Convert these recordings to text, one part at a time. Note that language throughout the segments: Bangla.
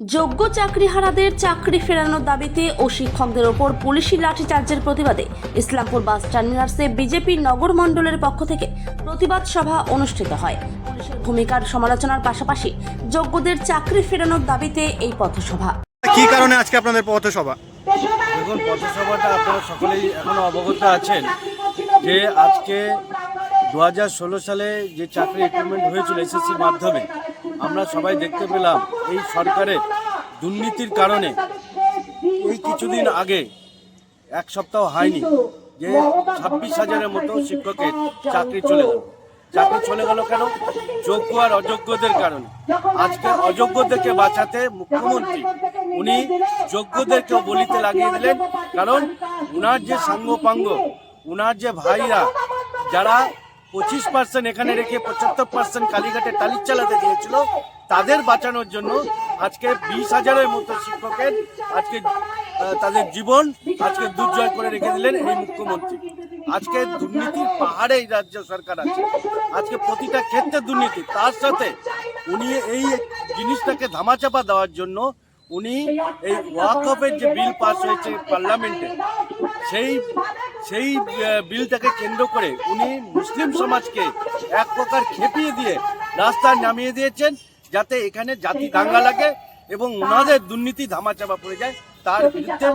যোগ্য চাকরিহারাদের চাকরি ফেরানোর দাবিতে ও শিক্ষকদের ওপর পুলিশি লাঠিচার্জের প্রতিবাদে ইসলামপুর বাস টার্মিনাসে বিজেপি নগর মণ্ডলের পক্ষ থেকে প্রতিবাদ সভা অনুষ্ঠিত হয়। পুলিশের ভূমিকার সমালোচনার পাশাপাশি যোগ্যদের চাকরি ফেরানোর দাবিতে এই পথসভা। কি কারণে আজকে আপনাদের পথসভা? দেখুন পথসভাটা আপনারা সকলেই এখনও অবগত আছেন যে আজকে দু হাজার ষোলো সালে যে চাকরি রিক্রুটমেন্ট হয়েছিল এসএসসির মাধ্যমে, আমরা সবাই দেখতে পেলাম এই সরকারের দুর্নীতির কারণে এই কিছুদিন আগে, এক সপ্তাহ হয়নি, যে ছাব্বিশ হাজারের মতো শিক্ষকের চাকরি চলে গেল। চাকরি চলে গেল কেন? যোগ্য আর অযোগ্যদের কারণে। আজকে অযোগ্যদেরকে বাঁচাতে মুখ্যমন্ত্রী, উনি যোগ্যদেরকে বলিতে লাগিয়ে দিলেন, কারণ উনার যে সাঙ্গপাঙ্গ, উনার যে ভাইরা, যারা পঁচিশ পার্সেন্ট এখানে রেখে পঁচাত্তর পার্সেন্ট কালীঘাটে টালির চালাতে দিয়েছিল। তাদের বাঁচানোর জন্য আজকে বিশ হাজারের মতো শিক্ষকের আজকে তাদের জীবন আজকে দুর্জয় করে রেখে দিলেন এই মুখ্যমন্ত্রী। আজকে দুর্নীতির পাহাড়ে এই রাজ্য সরকার আছে। আজকে প্রতিটা ক্ষেত্রে দুর্নীতি। তার সাথে উনি এই জিনিসটাকে ধামাচাপা দেওয়ার জন্য উনি এই ওয়াকফের যে বিল পাস হয়েছে পার্লামেন্টে, সেই সেই বিলটাকে কেন্দ্র করে উনি মুসলিম সমাজকে এক প্রকার খেপিয়ে দিয়ে রাস্তায় নামিয়ে দিয়েছেন যাতে এখানে জাতি দাঙ্গা লাগে এবং ওনাদের দুর্নীতি ধামাচাপা পড়ে যায়। তার বিরুদ্ধে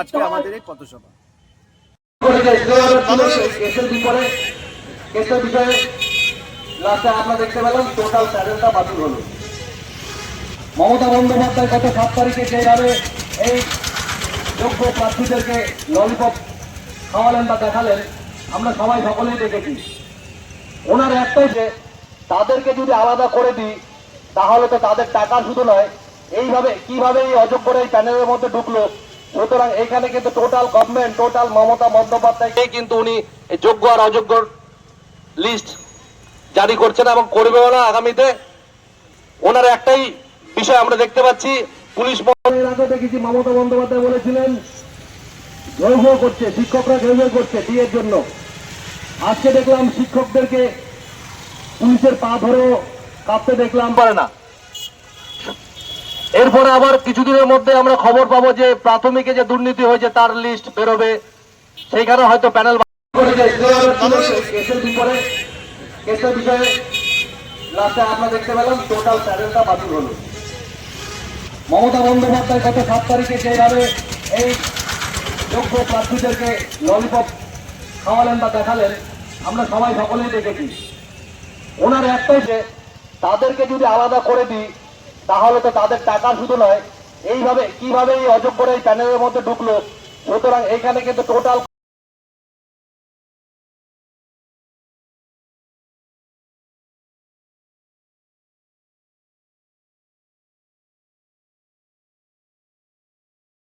আজকে আমাদের এই পথসভা। দেখতে পেলাম টোটাল প্যানেলটা বাতিল হলো মমতা বন্দ্যোপাধ্যায় গত সাত তারিখে যেভাবে এই যোগ্য প্রার্থীদেরকে ললিপপ খাওয়ালেন বা দেখালেন, আমরা সবাই সকলেই দেখেছি। ওনার একটাই যে, তাদেরকে যদি আলাদা করে দিই, তাহলে তো তাদের টাকা শুধু নয়, এইভাবে, কীভাবে এই অযোগ্যরা এই প্যানেলের মধ্যে ঢুকলো, সুতরাং এখানে কিন্তু টোটাল গভর্নমেন্ট টোটাল মমতা বন্দ্যোপাধ্যায়কে কিন্তু উনি যোগ্য আর অযোগ্য লিস্ট জারি করছেন এবং করবেও না আগামীতে ওনার একটাই বিষয় আমরা দেখতে পাচ্ছি, পুলিশ দেখেছি মমতা বন্দ্যোপাধ্যায় বলেছিলেন ঘেউ ঘেউ করছে শিক্ষকরা ঘেউ ঘেউ করছে বিয়ের জন্য। আজকে দেখলাম শিক্ষকদেরকে পুলিশের পা ধরেও কাঁপতে দেখলাম। পারে না। এরপরে আবার কিছুদিনের মধ্যে আমরা খবর পাবো যে প্রাথমিকে যে দুর্নীতি হয়েছে তার লিস্ট বেরোবে। সেইখানে হয়তো প্যানেল কেসের বিষয়ে লাস্টে আমরা দেখতে পেলাম টোটাল প্যানেলটা বাতিল হলো। মমতা বন্দ্যোপাধ্যায় গত সাত তারিখে যেভাবে এই যোগ্য প্রার্থীদেরকে ললিপপ খাওয়ালেন বা দেখালেন, আমরা সবাই সকলেই দেখেছি। ওনার একটাই যে, তাদেরকে যদি আলাদা করে দিই, তাহলে তো তাদের টাকা শুধু নয়, এইভাবে, কীভাবে এই অযোগ্যরা এই প্যানেলের মধ্যে ঢুকলো, সুতরাং এখানে কিন্তু টোটাল